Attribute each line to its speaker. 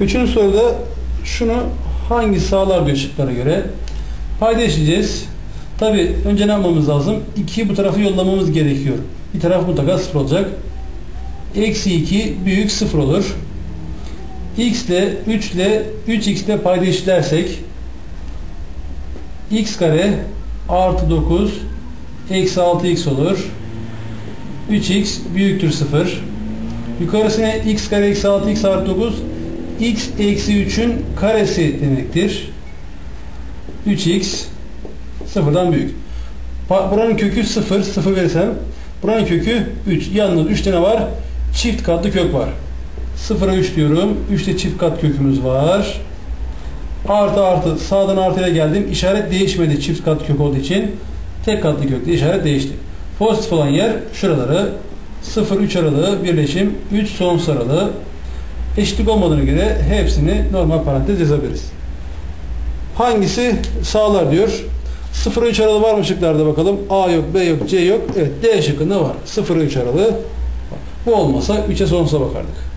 Speaker 1: Üçüncü soruda şunu hangi sağlar diyor şıklara göre. Payda. Tabi önce ne yapmamız lazım? 2'yi bu tarafa yollamamız gerekiyor. Bir taraf mutlaka 0 olacak. Eksi 2 büyük 0 olur. x ile 3 ile 3x ile payda eşitlersek x kare artı 9 eksi 6x olur. 3x büyüktür 0. Yukarısına x kare eksi 6x artı 9 x eksi 3'ün karesi demektir. 3x sıfırdan büyük. Buranın kökü 0, 0 verirsem buranın kökü 3. Yalnız 3 tane var. Çift katlı kök var. 0'a 3 diyorum. 3'te çift kat kökümüz var. Artı artı sağdan artıya geldim. İşaret değişmedi çift katlı kök olduğu için. Tek katlı kökte işaret değişti. Pozitif olan yer şuraları 0-3 aralığı birleşim 3 sonsuz aralığı eşitlik olmadığına göre hepsini normal parantez yazabiliriz. Hangisi sağlar diyor. 0-3 aralığı var mı şıklarda bakalım. A yok, B yok, C yok. Evet D şıkkında var. 0-3 aralığı. Bu olmasa 3'e sonsuza bakardık.